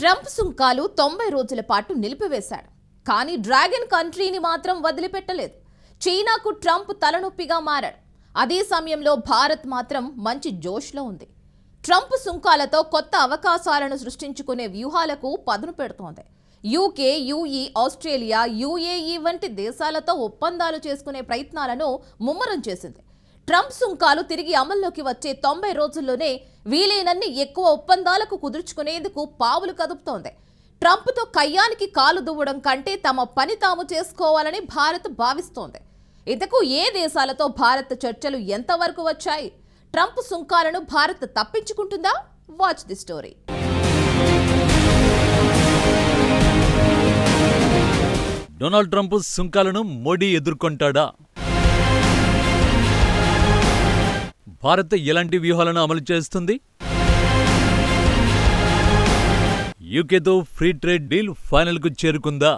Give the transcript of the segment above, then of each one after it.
Trump సుంకాలు తొంభై రోజుల పాటు నిలిపివేశాడు. కానీ డ్రాగన్ కంట్రీని మాత్రం వదిలిపెట్టలేదు. చైనాకు ట్రంప్ తలనొప్పిగా మారాడు. అదే సమయంలో భారత్ మాత్రం మంచి జోష్లో ఉంది. ట్రంప్ సుంకాలతో కొత్త అవకాశాలను సృష్టించుకునే వ్యూహాలకు పదును పెడుతోంది. యూకే యూఈ ఆస్ట్రేలియా యూఏఈ వంటి దేశాలతో ఒప్పందాలు చేసుకునే ప్రయత్నాలను ముమ్మరం చేసింది. ట్రంప్ సుంకాలు తిరిగి అమల్లోకి వచ్చే తొంభై రోజుల్లోనే వీలైనన్ని ఎక్కువ ఒప్పందాలకు కుదుర్చుకునేందుకు పావులు కదుపుతోంది. ట్రంప్తో కయ్యానికి కాలు దువ్వడం కంటే తమ పని తాము చేసుకోవాలని భారత్ భావిస్తోంది. ఇంతకు ఏ దేశాలతో భారత్ చర్చలు ఎంతవరకు వచ్చాయి? ట్రంప్ సుంకాలను Bharat తప్పించుకుంటుందా? Watch the story. Donald Trump సుంకాలను Modi ఎదుర్కొంటాడా? భారత్ ఎలాంటి వ్యూహాలను అమలు చేస్తుంది? యూకేతో ఫ్రీ ట్రేడ్ డీల్ ఫైనల్కు చేరుకుందా?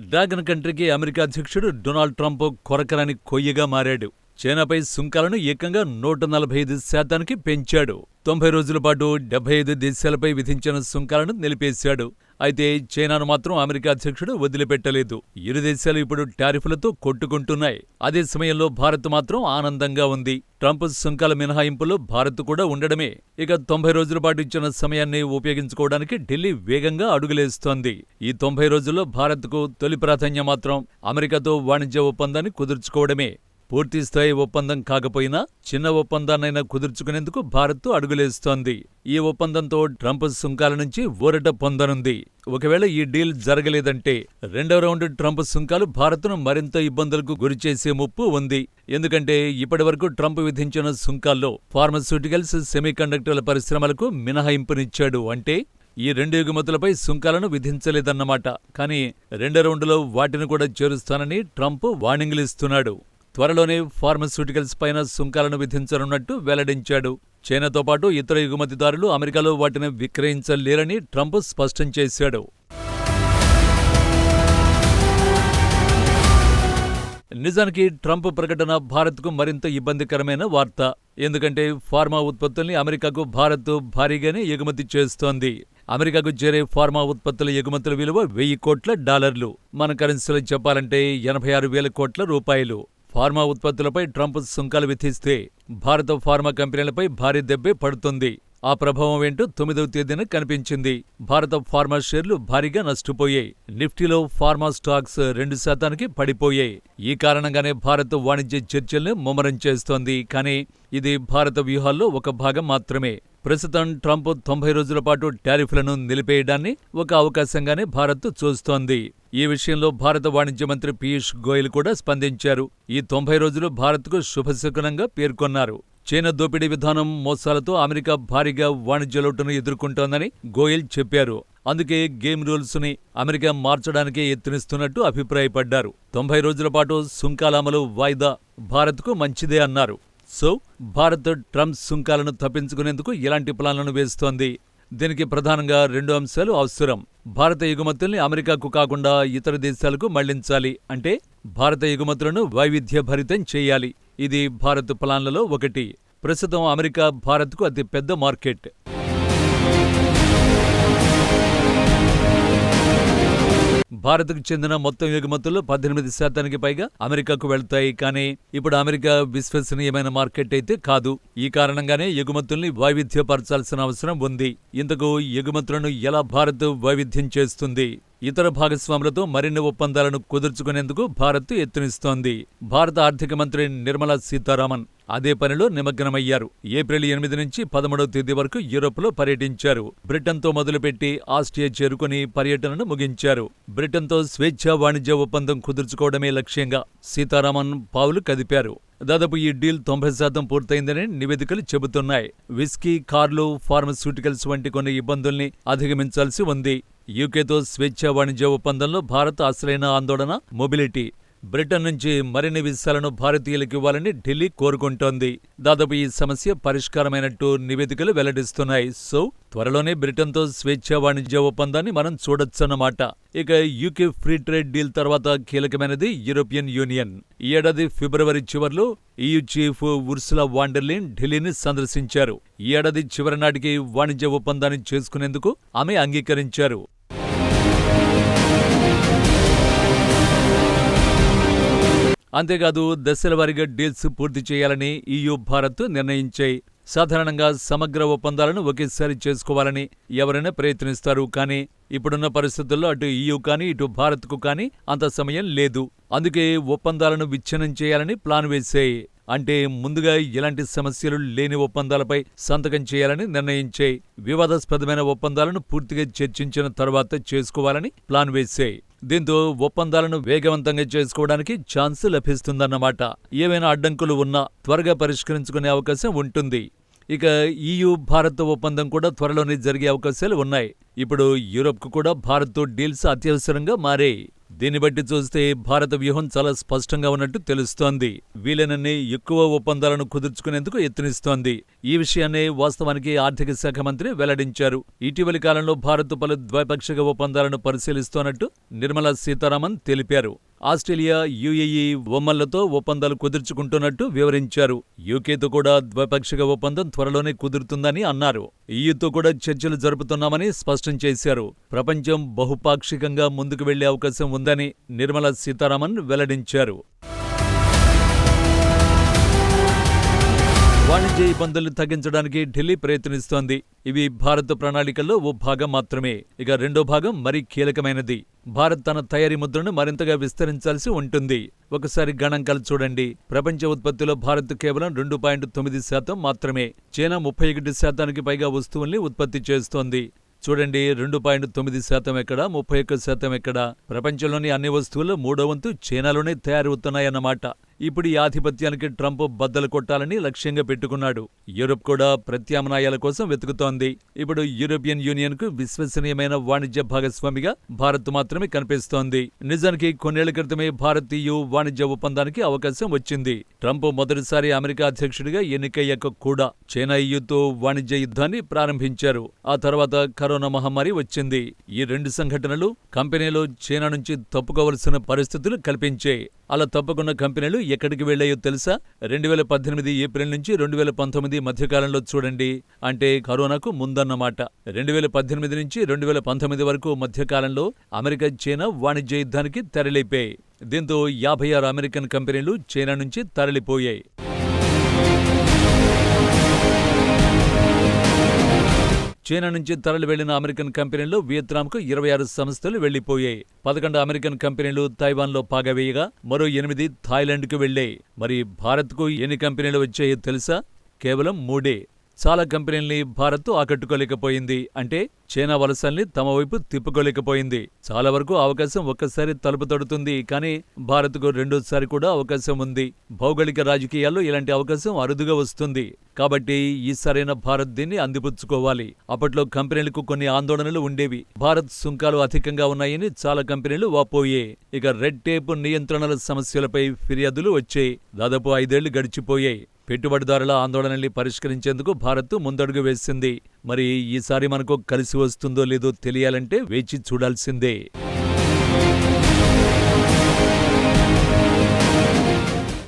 డ్రాగన్ కంట్రీకి అమెరికా అధ్యక్షుడు డొనాల్డ్ ట్రంప్ కొరకరాని కొయ్యగా మారాడు. చైనాపై సుంకాలను ఏకంగా నూట నలభై ఐదు శాతానికి పెంచాడు. తొంభై రోజుల పాటు డెబ్బై ఐదు దేశాలపై విధించిన సుంకాలను నిలిపేశాడు. అయితే చైనాను మాత్రం అమెరికా అధ్యక్షుడు వదిలిపెట్టలేదు. ఇరు దేశాలు ఇప్పుడు టారిఫ్లతో కొట్టుకుంటున్నాయి. అదే సమయంలో భారత్ మాత్రం ఆనందంగా ఉంది. ట్రంప్ సుంకాల మినహాయింపులో భారత్ కూడా ఉండడమే. ఇక తొంభై రోజుల పాటు ఇచ్చిన సమయాన్ని ఉపయోగించుకోవడానికి ఢిల్లీ వేగంగా అడుగులేస్తోంది. ఈ తొంభై రోజుల్లో భారత్కు తొలి ప్రాధాన్యం మాత్రం అమెరికాతో వాణిజ్య ఒప్పందాన్ని కుదుర్చుకోవడమే. పూర్తిస్థాయి ఒప్పందం కాకపోయినా చిన్న ఒప్పందాన్నైనా కుదుర్చుకునేందుకు భారత్ అడుగులేస్తోంది. ఈ ఒప్పందంతో ట్రంప్ సుంకాల నుంచి ఊరట పొందనుంది. ఒకవేళ ఈ డీల్ జరగలేదంటే రెండో రౌండ్ ట్రంప్ సుంకాలు భారత్ను మరింత ఇబ్బందులకు గురిచేసే ముప్పు ఉంది. ఎందుకంటే ఇప్పటివరకు ట్రంప్ విధించిన సుంకాల్లో ఫార్మస్యూటికల్స్ సెమీకండక్టర్ల పరిశ్రమలకు మినహాయింపునిచ్చాడు. అంటే ఈ రెండు ఎగుమతులపై సుంకాలను విధించలేదన్నమాట. కానీ రెండో రౌండ్లో వాటిని కూడా చేరుస్తానని ట్రంప్ వార్నింగ్లిస్తున్నాడు. త్వరలోనే ఫార్మస్యూటికల్స్ పైన సుంకాలను విధించనున్నట్టు వెల్లడించాడు. చైనాతో పాటు ఇతర ఎగుమతిదారులు అమెరికాలో వాటిని విక్రయించలేరని ట్రంప్ స్పష్టం చేశాడు. నిజానికి ట్రంప్ ప్రకటన భారత్కు మరింత ఇబ్బందికరమైన వార్త. ఎందుకంటే ఫార్మా ఉత్పత్తుల్ని అమెరికాకు భారత్ భారీగానే ఎగుమతి చేస్తోంది. అమెరికాకు చేరే ఫార్మా ఉత్పత్తుల ఎగుమతుల విలువ వెయ్యి కోట్ల డాలర్లు. మన కరెన్సీలో చెప్పాలంటే ఎనభై ఆరు వేల కోట్ల రూపాయలు. ఫార్మా ఉత్పత్తులపై ట్రంప్ సుంకాలు విధిస్తే భారత ఫార్మా కంపెనీలపై భారీ దెబ్బే పడుతుంది. ఆ ప్రభావం ఏంటో తొమ్మిదవ తేదీన కనిపించింది. భారత ఫార్మా షేర్లు భారీగా నష్టపోయాయి. నిఫ్టీలో ఫార్మా స్టాక్స్ రెండు శాతానికి పడిపోయాయి. ఈ కారణంగానే భారత్ వాణిజ్య చర్చల్ని ముమ్మరం చేస్తోంది. కానీ ఇది భారత వ్యూహాల్లో ఒక భాగం మాత్రమే. ప్రస్తుతం ట్రంప్ తొంభై రోజుల పాటు టారిఫ్లను నిలిపేయడాన్ని ఒక అవకాశంగానే భారత్ చూస్తోంది. ఈ విషయంలో భారత వాణిజ్య మంత్రి పీయూష్ గోయల్ కూడా స్పందించారు. ఈ తొంభై రోజులు భారత్కు శుభశకునంగా పేర్కొన్నారు. చైనా దోపిడీ విధానం మోసాలతో అమెరికా భారీగా వాణిజ్య లోటును ఎదుర్కొంటోందని గోయల్ చెప్పారు. అందుకే గేమ్ రూల్స్ని అమెరికా మార్చడానికే ఎత్తునిస్తున్నట్టు అభిప్రాయపడ్డారు. తొంభై రోజుల పాటు సుంకాల అమలు వాయిదా భారత్కు మంచిదే అన్నారు. సో భారత్ ట్రంప్ సుంకాలను తప్పించుకునేందుకు ఎలాంటి ప్లాన్లను వేస్తోంది? దీనికి ప్రధానంగా రెండు అంశాలు అవసరం. భారత ఎగుమతుల్ని అమెరికాకు కాకుండా ఇతర దేశాలకు మళ్ళించాలి అంటే భారత ఎగుమతులను వైవిధ్యభరితం చేయాలి. ఇది భారత్ ప్లాన్లలో ఒకటి. ప్రస్తుతం అమెరికా భారత్కు అతి పెద్ద మార్కెట్. భారత్కు చెందిన మొత్తం ఎగుమతులు పద్దెనిమిది శాతానికి పైగా అమెరికాకు వెళ్తాయి. కానీ ఇప్పుడు అమెరికా విశ్వసనీయమైన మార్కెట్ అయితే కాదు. ఈ కారణంగానే ఎగుమతుల్ని వైవిధ్యపరచాల్సిన అవసరం ఉంది. ఇంతకు ఎగుమతులను ఎలా భారత్ వైవిధ్యం చేస్తుంది? ఇతర భాగస్వాములతో మరిన్ని ఒప్పందాలను కుదుర్చుకునేందుకు భారత్ ఎత్తునిస్తోంది భారత ఆర్థిక మంత్రి నిర్మలా సీతారామన్ అదే పనిలో నిమగ్నమయ్యారు. ఏప్రిల్ ఎనిమిది నుంచి పదమూడవ తేదీ వరకు యూరోప్లో పర్యటించారు. బ్రిటన్తో మొదలుపెట్టి ఆస్ట్రియా చేరుకుని పర్యటనను ముగించారు. బ్రిటన్తో స్వేచ్ఛా వాణిజ్య ఒప్పందం కుదుర్చుకోవడమే లక్ష్యంగా సీతారామన్ పావులు కదిపారు. దాదాపు ఈ డీల్ తొంభై శాతం పూర్తయిందని నివేదికలు చెబుతున్నాయి. విస్కీ కార్లు ఫార్మస్యూటికల్స్ వంటి కొన్ని ఇబ్బందుల్ని అధిగమించాల్సి ఉంది. యూకేతో స్వేచ్ఛా వాణిజ్య ఒప్పందంలో భారత్ అసలైన ఆందోళన మొబిలిటీ బ్రిటన్ నుంచి మరిన్ని వీసాలను భారతీయులకు ఇవ్వాలని ఢిల్లీ కోరుకుంటోంది. దాదాపు ఈ సమస్య పరిష్కారమైనట్టు నివేదికలు వెల్లడిస్తున్నాయి. సో త్వరలోనే బ్రిటన్తో స్వేచ్ఛా వాణిజ్య ఒప్పందాన్ని మనం చూడొచ్చన్నమాట. ఇక యూకే ఫ్రీ ట్రేడ్ డీల్ తర్వాత కీలకమైనది యూరోపియన్ యూనియన్. ఈ ఏడాది ఫిబ్రవరి చివర్లో ఈయూ చీఫ్ ఉర్సులా వాండర్లిన్ ఢిల్లీని సందర్శించారు. ఈ ఏడాది చివరి నాటికి వాణిజ్య ఒప్పందాన్ని చేసుకునేందుకు ఆమె అంగీకరించారు. అంతేకాదు దశల వారీగా డీల్స్ పూర్తి చేయాలని ఈయూ భారత్ నిర్ణయించాయి. సాధారణంగా సమగ్ర ఒప్పందాలను ఒకేసారి చేసుకోవాలని ఎవరైనా ప్రయత్నిస్తారు కానీ ఇప్పుడున్న పరిస్థితుల్లో అటు ఈయూ కానీ ఇటు భారత్కు కానీ అంత సమయం లేదు. అందుకే ఒప్పందాలను విచ్ఛిన్నం చేయాలని ప్లాన్ వేశాయి. అంటే ముందుగా ఎలాంటి సమస్యలు లేని ఒప్పందాలపై సంతకం చేయాలని నిర్ణయించాయి. వివాదాస్పదమైన ఒప్పందాలను పూర్తిగా చర్చించిన తర్వాత చేసుకోవాలని ప్లాన్ వేశాయి. దీంతో ఒప్పందాలను వేగవంతంగా చేసుకోవడానికి ఛాన్స్ లభిస్తుందన్నమాట. ఏవైనా అడ్డంకులు ఉన్నా త్వరగా పరిష్కరించుకునే అవకాశం ఉంటుంది. ఇక ఈయూ భారత్ ఒప్పందం కూడా త్వరలోనే జరిగే అవకాశాలు ఉన్నాయి. ఇప్పుడు యూరోప్కు కూడా భారత్తో డీల్స్ అత్యవసరంగా మారాయి. దీన్ని బట్టి చూస్తే భారత వ్యూహం చాలా స్పష్టంగా ఉన్నట్టు తెలుస్తోంది. వీలైనన్ని ఎక్కువ ఒప్పందాలను కుదుర్చుకునేందుకు యత్నిస్తోంది. ఈ విషయాన్ని వాస్తవానికి ఆర్థిక శాఖ మంత్రి వెల్లడించారు. ఇటీవలి కాలంలో భారత్ పలు ద్వైపాక్షిక ఒప్పందాలను పరిశీలిస్తోన్నట్టు నిర్మలా సీతారామన్ తెలిపారు. ఆస్ట్రేలియా యుఏఈ ఒమ్మన్లతో ఒప్పందాలు కుదుర్చుకుంటున్నట్టు వివరించారు. యూకేతో కూడా ద్వైపాక్షిక ఒప్పందం త్వరలోనే కుదురుతుందని అన్నారు. ఈయూతో కూడా చర్చలు జరుపుతున్నామని స్పష్టం చేశారు. ప్రపంచం బహుపాక్షికంగా ముందుకు వెళ్ళే అవకాశం ఉందని నిర్మలా సీతారామన్ వెల్లడించారు. వాణిజ్య ఇబ్బందులను తగ్గించడానికి ఢిల్లీ ప్రయత్నిస్తోంది. ఇవి భారత్ ప్రణాళికల్లో ఓ భాగం మాత్రమే. ఇక రెండో భాగం మరీ కీలకమైనది. భారత్ తన తయారీ ముద్రను మరింతగా విస్తరించాల్సి ఉంటుంది. ఒకసారి గణాంకాలు చూడండి. ప్రపంచ ఉత్పత్తిలో భారత్ కేవలం రెండు పాయింట్ తొమ్మిది శాతం మాత్రమే. చైనా ముప్పై ఒకటి శాతానికి పైగా వస్తువుల్ని ఉత్పత్తి చేస్తోంది. చూడండి రెండు పాయింట్ తొమ్మిది శాతం ఎక్కడ ముప్పై ఒక్క శాతం ఎక్కడ? ప్రపంచంలోని అన్ని వస్తువులు మూడో వంతు చైనాలోనే తయారవుతున్నాయన్నమాట. ఇప్పుడు ఈ ఆధిపత్యానికి ట్రంప్ బద్దలు కొట్టాలని లక్ష్యంగా పెట్టుకున్నాడు. యూరోప్ కూడా ప్రత్యామ్నాయాల కోసం వెతుకుతోంది. ఇప్పుడు యూరోపియన్ యూనియన్కు విశ్వసనీయమైన వాణిజ్య భాగస్వామిగా భారత్ మాత్రమే కనిపిస్తోంది. నిజానికి కొన్నేళ్ళ క్రితమే భారత్ వాణిజ్య ఒప్పందానికి అవకాశం వచ్చింది. ట్రంప్ మొదటిసారి అమెరికా అధ్యక్షుడిగా ఎన్నికయ్యాక కూడా చైనా ఈయూతో వాణిజ్య యుద్ధాన్ని ప్రారంభించారు. ఆ తర్వాత కరోనా మహమ్మారి వచ్చింది. ఈ రెండు సంఘటనలు కంపెనీలు చైనా నుంచి తప్పుకోవలసిన పరిస్థితులు కల్పించాయి. అలా తప్పకున్న కంపెనీలు ఎక్కడికి వెళ్ళాయో తెలుసా? రెండు వేల పద్దెనిమిది ఏప్రిల్ నుంచి రెండు వేల పంతొమ్మిది మధ్యకాలంలో చూడండి. అంటే కరోనాకు ముందన్నమాట. రెండు వేల పద్దెనిమిది నుంచి రెండు వేల పంతొమ్మిది వరకు మధ్యకాలంలో అమెరికా చైనా వాణిజ్య యుద్ధానికి తెరలిపాయి దీంతో యాభై ఆరు అమెరికన్ కంపెనీలు చైనా నుంచి తరలిపోయాయి. చైనా నుంచి తరలి వెళ్ళిన అమెరికన్ కంపెనీల్లో వియత్నాంకు ఇరవై ఆరు సంస్థలు వెళ్ళిపోయాయి పదకొండు అమెరికన్ కంపెనీలు తైవాన్లో పాగవేయగా మరో ఎనిమిది థాయిలాండ్కు వెళ్ళాయి మరి భారత్కు ఎన్ని కంపెనీలు వచ్చాయో తెలుసా? కేవలం మూడే. చాలా కంపెనీల్ని భారత్ ఆకట్టుకోలేకపోయింది. అంటే చైనా వలసల్ని తమ వైపు తిప్పుకోలేకపోయింది. చాలా వరకు అవకాశం ఒక్కసారి తలుపు తడుతుంది కానీ భారత్కు రెండోసారి కూడా అవకాశం ఉంది. భౌగోళిక రాజకీయాల్లో ఇలాంటి అవకాశం అరుదుగా వస్తుంది. కాబట్టి ఈసారైన భారత్ దీన్ని అందిపుచ్చుకోవాలి. అప్పట్లో కంపెనీలకు కొన్ని ఆందోళనలు ఉండేవి. భారత్ సుంకాలు అధికంగా ఉన్నాయని చాలా కంపెనీలు వాపోయే. ఇక రెడ్ టేప్ నియంత్రణల సమస్యలపై ఫిర్యాదులు వచ్చాయి. దాదాపు ఐదేళ్ళు గడిచిపోయాయి. పెట్టుబడిదారుల ఆందోళనల్ని పరిష్కరించేందుకు భారత్ ముందడుగు వేసింది. మరి ఈసారి మనకు కలిసి వస్తుందో లేదో తెలియాలంటే వేచి చూడాల్సిందే.